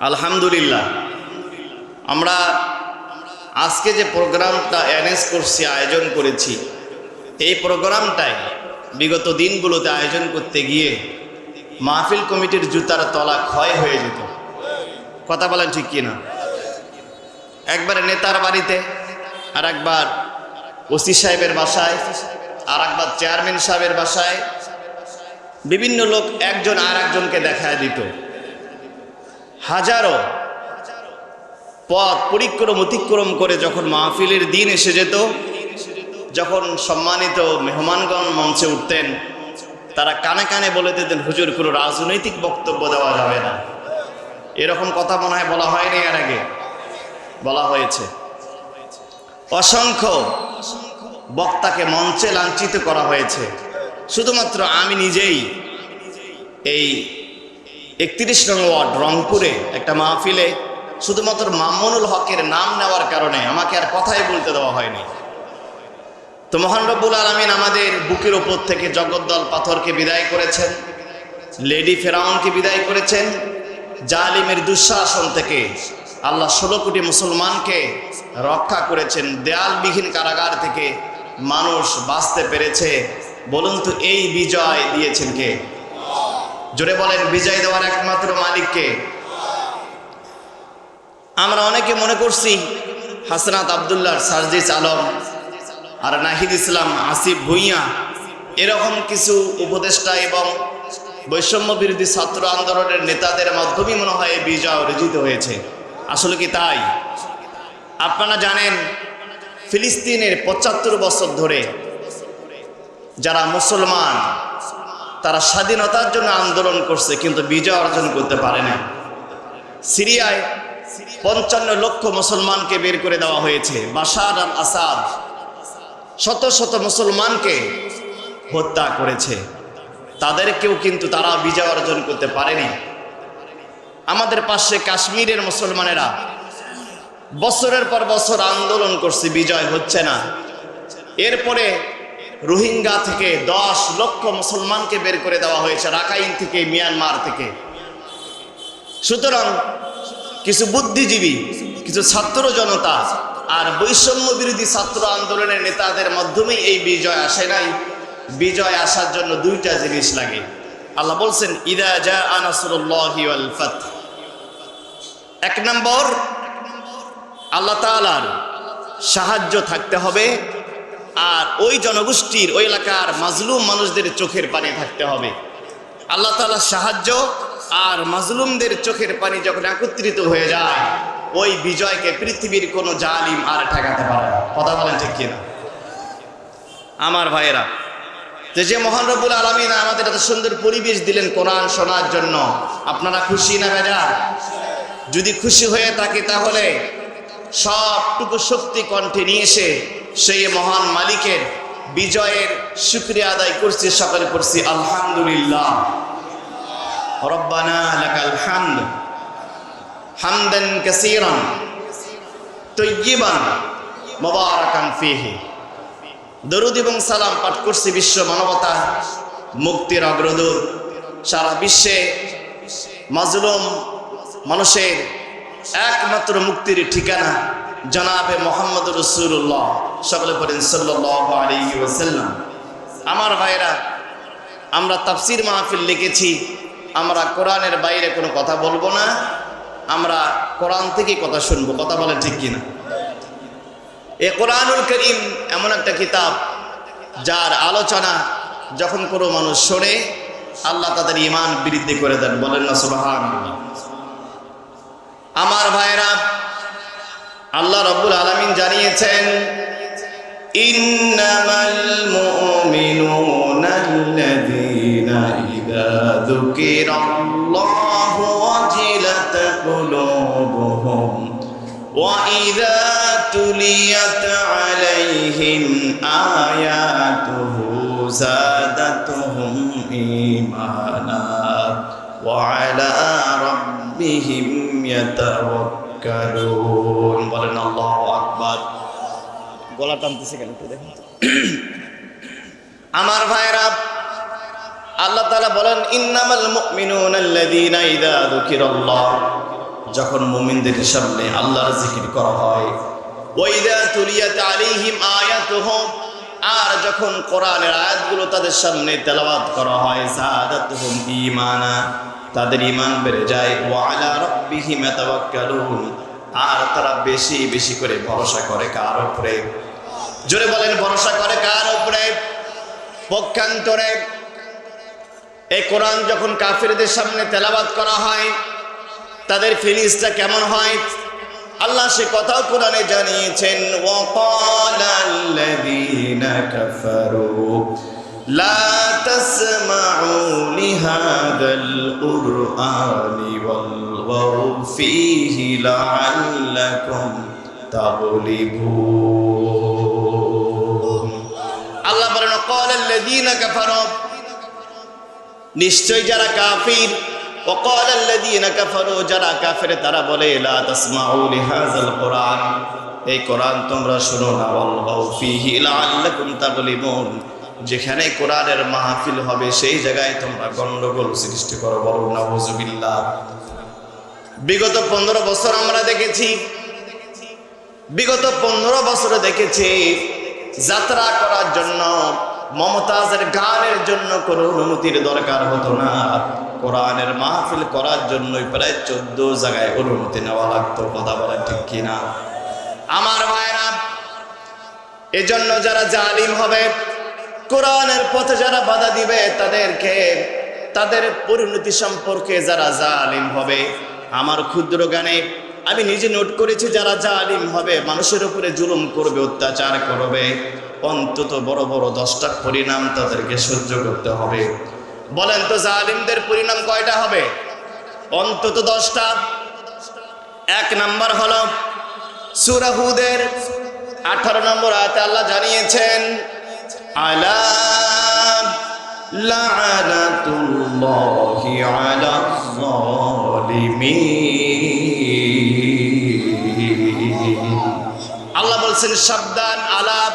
আলহামদুলিল্লাহ। আমরা আজকে যে প্রোগ্রামটা অ্যারেঞ্জ করছি, আয়োজন করেছি, এই প্রোগ্রামটাই বিগত দিনগুলোতে আয়োজন করতে গিয়ে মাহফিল কমিটির জুতার তলা ক্ষয় হয়ে যেত। কথা বলেন ঠিক কিনা? একবার নেতার বাড়িতে, আর একবার ওসি সাহেবের বাসায়, আর একবার চেয়ারম্যান সাহেবের বাসায়, বিভিন্ন লোক একজন আর একজনকে দেখায় দিত। হাজারো পথ পরিক্রম অতিক্রম করে যখন মাহফিলের দিন এসে যেত, যখন সম্মানিত মেহমানগণ মঞ্চে উঠতেন, তারা কানে কানে বলে দিতেন, হুজুর, কোনো রাজনৈতিক বক্তব্য দেওয়া যাবে না। এরকম কথা মনে হয় বলা হয়নি এর আগে। বলা হয়েছে। অসংখ্য বক্তাকে মঞ্চে লাঞ্ছিত করা হয়েছে। শুধুমাত্র আমি নিজেই এই একত্রিশ নং ওয়ার্ড, রংপুরে একটা মাহফিলে শুধুমাত্র মামুনুল হকের নাম নেওয়ার কারণে আমাকে আর কথাই বলতে দেওয়া হয়নি। তো মহান রব্বুল আলমিন আমাদের বুকের ওপর থেকে জগদ্দল পাথরকে বিদায় করেছেন, লেডি ফেরাউনকে বিদায় করেছেন, জালিমের দুঃশাসন থেকে আল্লাহ ষোলো কোটি মুসলমানকে রক্ষা করেছেন, দেয়ালবিহীন কারাগার থেকে মানুষ বাঁচতে পেরেছে। বলুন তো, এই বিজয় দিয়েছেন কে? জোরে বলেন, বিজয় দেওয়ার একমাত্র মালিককে। আমরা অনেকে মনে করছি হাসনাত আবদুল্লাহ সার্জিস আলম আর নাহিদ ইসলাম, আসিফ ভুইয়া, এরকম কিছু উপদেষ্টা এবং বৈষম্য বিরোধী ছাত্র আন্দোলনের নেতাদের মাধ্যমেই মনে হয় বিজয় অর্জিত হয়েছে। আসলে কি তাই? আপনারা জানেন, ফিলিস্তিনের পঁচাত্তর বছর ধরে যারা মুসলমান তারা স্বাধীনতার জন্য আন্দোলন করছে, কিন্তু বিজয় অর্জন করতে পারে না সিরিয়ায় পঞ্চান্ন লক্ষ মুসলমানকে বের করে দেওয়া হয়েছে, বাশার আল আসাদ শত শত মুসলমানকে হত্যা করেছে। তাদেরকেও কিন্তু তারা বিজয় অর্জন করতে পারেনি আমাদের পাশে কাশ্মীরের মুসলমানেরা বছরের পর বছর আন্দোলন করছে, বিজয় হচ্ছে না। এরপরে রোহিঙ্গা থেকে দশ লক্ষ মুসলমানকে বের করে দেওয়া হয়েছে রাখাইন থেকে, মিয়ানমার থেকে। সুতরাং কিছু বুদ্ধিজীবী, কিছু ছাত্র জনতা আর বৈষম্য বিরোধী ছাত্র আন্দোলনের নেতাদের মাধ্যমেই এই বিজয় আসে নাই। বিজয় আসার জন্য দুইটা জিনিস লাগে। আল্লাহ বলছেন, ইদা জা আনাসুল্লাহি ফাত এক নম্বর, আল্লাহ তাআলার সাহায্য থাকতে হবে। আর ওই জনগোষ্ঠীর, ওই এলাকার মাজলুম মানুষদের চোখের পানি থাকতে হবে। আল্লাহ তাআলার সাহায্য আর মাজলুমদের চোখের পানি যখন একত্রিত হয়ে যায়, ওই বিজয়কে পৃথিবীর কোনো জালিম আর ঠেকাতে পারে কথা বলেন ঠিক কিনা? আমার ভাইয়েরা যে যে মহান রব্বুল আলমিন আমাদের এত সুন্দর পরিবেশ দিলেন কোরআন শোনার জন্য, আপনারা খুশি না বেজার? যদি খুশি হয়ে থাকে তাহলে সবটুকু শক্তি কণ্ঠে নিয়ে এসে সেই মহান মালিকের বিজয়ের শুক্রিয়া আদায় করছি, সকালে করছি আলহামদুলিল্লাহ। রব্বানা লাকাল হামদ। হামদান কাসীরান। তৈয়িবান। মুবারাকান সালাম পাঠ করছি বিশ্ব মানবতা মুক্তির অগ্রদূত। সারা বিশ্বে মাজলুম মানুষের একমাত্র মুক্তির ঠিকানা জনাবে মোহাম্মদ রসুল্লাহ, সকলে আলী ওসাল্লাম আমার ভাইরা, আমরা তাফসির মাহফিল লিখেছি, আমরা কোরআনের বাইরে কোনো কথা বলব না, আমরা কোরআন থেকেই কথা শুনব, কথা বলে ঠিক কিনা? এ কোরআনুল করিম এমন একটা কিতাব, যার আলোচনা যখন কোনো মানুষ শোনে, আল্লাহ তাদের ইমান বৃদ্ধি করে দেন, বলেন না সুবাহান আমার ভাইরা আল্লাহ রব্বুল আলমিন জানিয়েছেন, ইন্নামাল মুমিনুনা আল্লাযীনা ইযা যুকিরাল্লাহু ওয়াজিলাত কুলুবুহুম ওয়া ইযা তুলিয়াত আলাইহিম আয়াতুহু যাদাতুহুম ঈমানা ওয়া আলা বলেন আল্লাহু আকবার। গলা টানতেছে কেন একটু আমার ভাইরা আল্লাহ তাআলা বলেন ইন্নামাল মুমিনুনা আল্লাযীনা ইযা যুকিরাল্লাহ। যখন মুমিনদের সামনে আল্লাহর জিকির করা হয় ওয়াইদা তুলিয়াত আলাইহিম আর যখন কোরআনের আয়াতগুলো তাদের সামনে তেলাওয়াত করা হয় ঈমানা। তাদের ইমান বেড়ে যায়। ওয়ালা রব্বিহিম তাওয়াক্কালুন আর তারা বেশি বেশি করে ভরসা করে কার উপরে? জোরে বলেন, ভরসা করে কার উপরে? পক্ষান্তরে। এই কোরআন যখন কাফিরদের সামনে তেলাবাদ করা হয়, তাদের ফিলিংসটা কেমন হয়? আল্লাহ সে কথাও কোরআনে জানিয়েছেন ওয়াকালাল্লাযীনা কাফারু, লা تَسْمَعُوا لِهَذَا الْقُرْآنِ وَالْغَوْا فِيهِ لَعَلَّكُمْ تَغْلِبُونَ আল্লাহ বলেন وَقَالَ الَّذِينَ كَفَرُوا নিশ্চয় যারা কাফির وقال الذين كفروا যারা কাফির তারা বলে লা তাসমাউ লিহাযাল কোরআন এই কোরআন তোমরা শুনো না ওয়ালগাউ ফীহি লাআল্লাকুম তাগলিবুন যেখানে কোরআনের মাহফিল হবে, সেই জায়গায় তোমরা গন্ডগোল সৃষ্টি করো বলো নাউজুবিল্লাহ বিগত পনেরো বছর আমরা দেখেছি, বিগত পনেরো বছরে দেখেছি, যাত্রা করার জন্য, মমতাজের গানের জন্য কোনো অনুমতির দরকার হতো না। কোরআনের মাহফিল করার জন্যই প্রায় চোদ্দ জায়গায় অনুমতি নেওয়া লাগতো, কথা বলা ঠিক কিনা? আমার ভাইরা, এজন্য যারা জালিম হবে কোরআনের পথে যারা বাধা দিবে, তাদেরকে, তাদের পরিণতি সম্পর্কে যারা জালিম হবে, আমার ক্ষুদ্র গানে আমি নিজে নোট করেছি যারা জালিম হবে, মানুষের উপরে জুলুম করবে, অত্যাচার করবে, অন্তত বড় বড় দশটা পরিণাম তাদেরকে সহ্য করতে হবে। বলেন তো জালিমদের পরিণাম কয়টা হবে? অন্তত দশটা। এক নাম্বার হলো সুরাহুদের আঠারো নম্বর আয়াতে আল্লাহ জানিয়েছেন আলা লানাতুল্লাহি আলা যালিমিন। আল্লাহ বলছেন, সাবধান আলাপ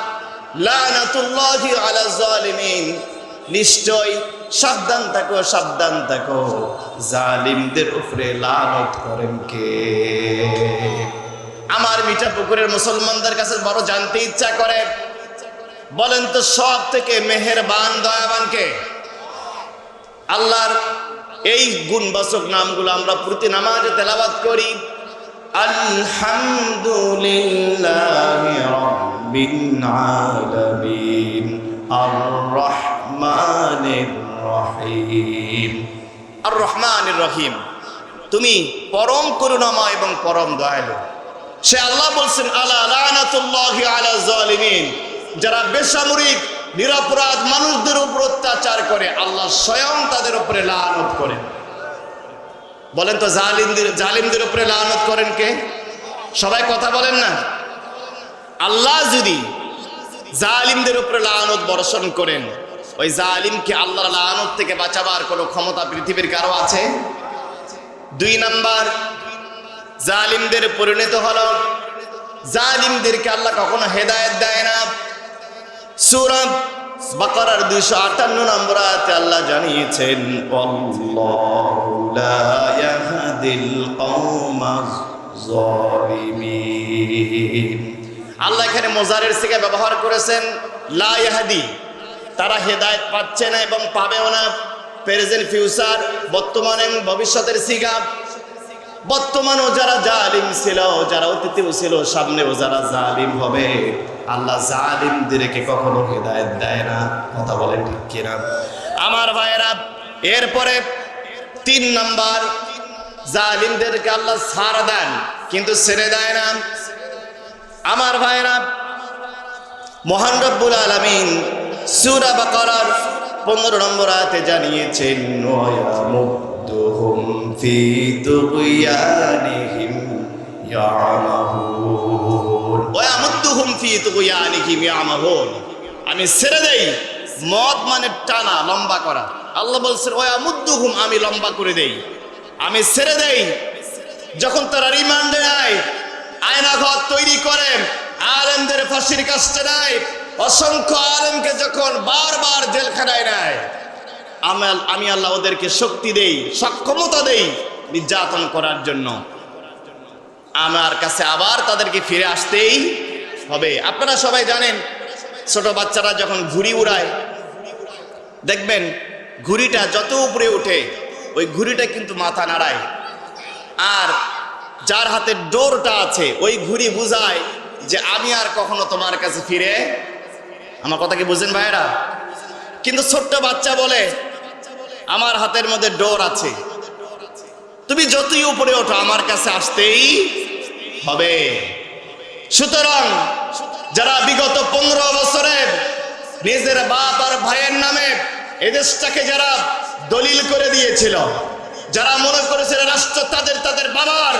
লানাতুল্লাহি আলা জালিমিন নিশ্চয় সাবধান থাকো সাবধান থাকো। জালিমদের উপরে লানত করেন কে? আমার মিঠা পুকুরের মুসলমানদের কাছে বড় জানতে ইচ্ছা করে। বলেন তো সব থেকে মেহেরবান দয়াবানকে আল্লাহর এই গুণবাচক নামগুলো আমরা প্রতি নামাজে তেলাবাদ করি। আর রহমানির রহিম। তুমি পরম করুণাময় এবং পরম দয়ালু। সে আল্লাহ বলছেন, আলা লানাতুল্লাহি আলা জালিমিন। যারা বেসামরিক, নিরপরাধ মানুষদের উপর অত্যাচার করে, আল্লাহ স্বয়ং তাদের উপরে লানত করেন। বলেন তো জালিমদের জালিমদের উপরে লানত করেন কে? সবাই কথা বলেন না? আল্লাহ যদি জালিমদের উপরে লানত বর্ষণ করেন, ওই জালিমকে আল্লাহর লানত থেকে বাঁচাবার কোনো ক্ষমতা পৃথিবীর কারও আছে? দুই নাম্বার, জালিমদের পরিণত হল, জালিমদেরকে আল্লাহ কখনো হেদায়েত দেয় না। সুরব বাকারার দুইশো আটান্ন নম্বর আয়াতে আল্লাহ জানিয়েছেন, আল্লাহু এখানে মোজারের থেকে ব্যবহার করেছেন, লা ইয়াহদি। তারা হেদায়েত পাচ্ছে না এবং পাবেও না। প্রেজেন্ট ফিউচার বর্তমান ভবিষ্যতের সিগা। বর্তমানও যারা জালিম ছিল, যারা অতীতেও ছিল, সামনেও যারা জালিম হবে। আল্লাহ জালিমদেরকে কখনো হেদায়ত দেয় না। কথা বলে ঠিক কিনা? আমার ভাইয়েরা, এরপরে তিন নাম্বার, জালিমদেরকে আল্লাহ ছাড় দেন, কিন্তু ছেড়ে দেয় না। আমার ভাইয়েরা, মহান রব্বুল আলমিন সুরা বাকারার পনেরো নম্বর আয়াতে জানিয়েছেন ওয়ায়ামুদ্দুহুম ফি তুগয়ানিহিম আমি ছেড়ে দেই। মদ মানে টানা, লম্বা করা। আল্লাহ বলছেন ওয়ায়ামুদ্দুহুম আমি লম্বা করে দেই। আমি ছেড়ে দেই। যখন তারা রিমান্ডে আয়না ঘর তৈরি করে, আলেমদের ফাঁসির কাছে নেয়। অসংখ্য আলেমকে যখন বারবার জেলখানায় নেয় আমি আল্লাহ ওদেরকে শক্তি দেই, সক্ষমতা দেই নির্যাতন করার জন্য। আমার কাছে আবার তাদেরকে ফিরে আসতেই হবে। আপনারা সবাই জানেন, ছোট বাচ্চারা যখন ঘুড়ি উড়ায়, দেখবেন ঘুড়িটা যত উপরে ওঠে, ওই ঘুড়িটা কিন্তু মাথা নাড়ায়। আর যার হাতে ডোরটা আছে, ওই ঘুড়ি বুঝায় যে, আমি আর কখনো তোমার কাছে ফিরে আমার কথা কি বুঝেন ভাইরা কিন্তু ছোট্ট বাচ্চা বলে, আমার হাতের মধ্যে ডোর আছে। তুমি যতই উপরে ওঠো, আমার কাছে আসতেই হবে। সুতরাং যারা বিগত পনেরো বছরে নিজের বাপ আর ভাইয়ের নামে এদেশটাকে যারা দলিল করে দিয়েছিল, যারা মনে করেছিল রাষ্ট্র তাদের তাদের বাবার,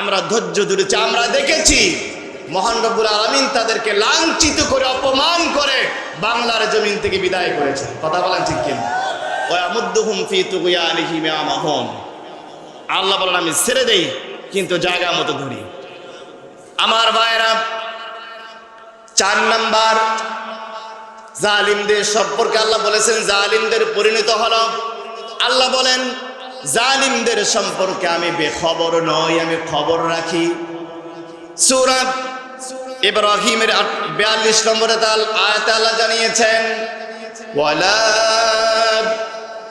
আমরা ধৈর্য ধরেছি, আমরা দেখেছি মহান রব্বুল আলমিন তাদেরকে লাঞ্ছিত করে, অপমান করে বাংলার জমিন থেকে বিদায় করেছে কথা বলেন ঠিক কিনা? আল্লাহ বলেন, আমি ছেড়ে দেই, কিন্তু জায়গা মতো ধরি। আমার ভাইরা চার নাম্বার জালিমদের সম্পর্কে আল্লাহ বলেছেন জালিমদের পরিণত হলো আল্লাহ বলেন জালিমদের সম্পর্কে আমি বেখবর নই আমি খবর রাখি সুরা ইব্রাহিমের বিয়াল্লিশ নম্বরে তাল আয়াত আল্লাহ জানিয়েছেন ওয়ালা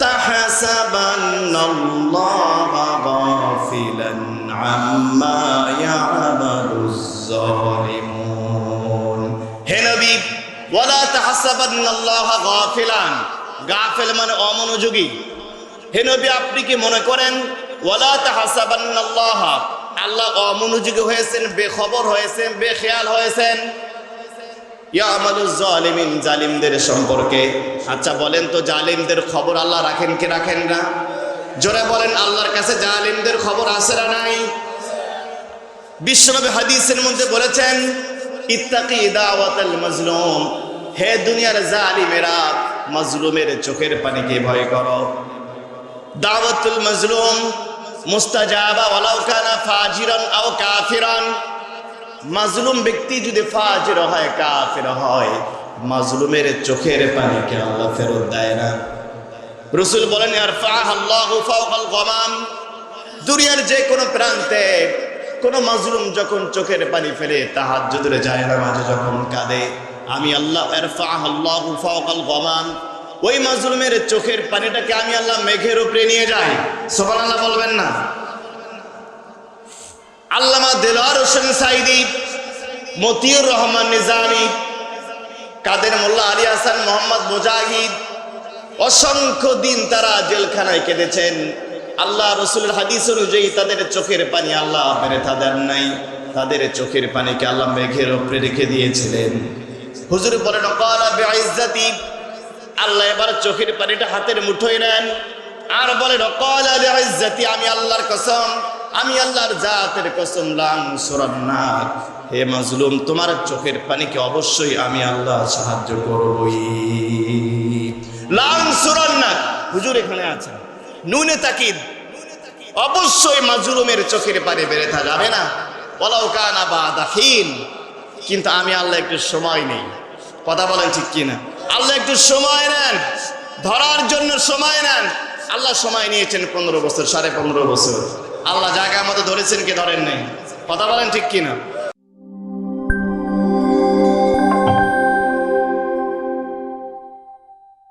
تحسبن الله غافلا عما يعمل الظالمون হে নবী ওয়ালা তাহসাবান্নাল্লাহ গাফিলান। গাফিল মানে অমনোযোগী। হে নবী, আপনি কি মনে করেন ওয়ালা তাহসাবান্নাল্লাহ আল্লাহ অমনোযোগী হয়েছেন, বেখবর হয়েছেন, বেখেয়াল হয়েছেন? জালিমিন, জালিমদের সম্পর্কে। আচ্ছা বলেন তো জালিমদের খবর আল্লাহ রাখেন কি রাখেন না? জোরে বলেন, আল্লাহর কাছে জালিমদের খবর আসে না নাই? বিশ্বনবী হাদিসের মধ্যে বলেছেন ইত্তাকি দাওয়াতাল মাজলুম। হে দুনিয়ার জালিমেরা, মাজলুমের চোখের পানিকে ভয় করো। দাওয়াতুল মাজলুম মুস্তাজাবা ওয়ালাউ কানা ফাজিরান আও কাফিরান। মাজলুম ব্যক্তি যদি ফাজির হয়, কাফির হয়, মাজলুমের চোখের পানিকে আল্লাহ ফেরত দেয় না। রসুল বলেন আর আল্লাহু ফাওকাল গমাম। দুনিয়ার যে কোনো প্রান্তে কোন মাজলুম যখন চোখের পানি ফেলে তাহার যদি যায় মাঝে যখন কাঁদে, আমি আল্লাহ গমাম ওই মাজলুমের চোখের পানিটাকে আমি আল্লাহ মেঘের উপরে নিয়ে যাই। সোবান আল্লাহ বলবেন না। আল্লামা দেলোয়ার হোসেন সাইদি মতিউর রহমান নিজামী, কাদের মোল্লা আলী হাসান মোহাম্মদ মুজাহিদ, অসংখ্য দিন তারা জেলখানায় কেঁদেছেন। আল্লাহ রসুলের হাদিস অনুযায়ী তাদের চোখের পানি আল্লাহ মেরেথা তাদের নাই। তাদের চোখের পানিকে আল্লাহ মেঘের ওপরে রেখে দিয়েছিলেন। হুজুর বলেন আল্লাহ এবার চোখের পানিটা হাতের মুঠোয় নেন। আর বলেন বেআইজ্জাতি আমি আল্লাহর কসম, আমি আল্লাহর জাতের কসম, লাং সুরান্নাক হে মাজলুম, তোমার চোখের পানিকে অবশ্যই আমি আল্লাহ সাহায্য করবই। লাং সুরান্নাক হুজুর এখানে আছেন। নুনে তাকিদ। অবশ্যই মাজলুমের চোখের পারে বেড়ে থা যাবে না। ওলাও কানা বা দাখিন কিন্তু আমি আল্লাহ একটু সময় নেই। কথা বলেন ঠিক কিনা? আল্লাহ একটু সময় নেন। ধরার জন্য সময় নেন। আল্লাহ সময় নিয়েছেন পনেরো বছর, সাড়ে পনেরো বছর। আল্লাহ জায়গা মতো ধরেছেন কি ধরেন নাই? কথা বলেন ঠিক কিনা?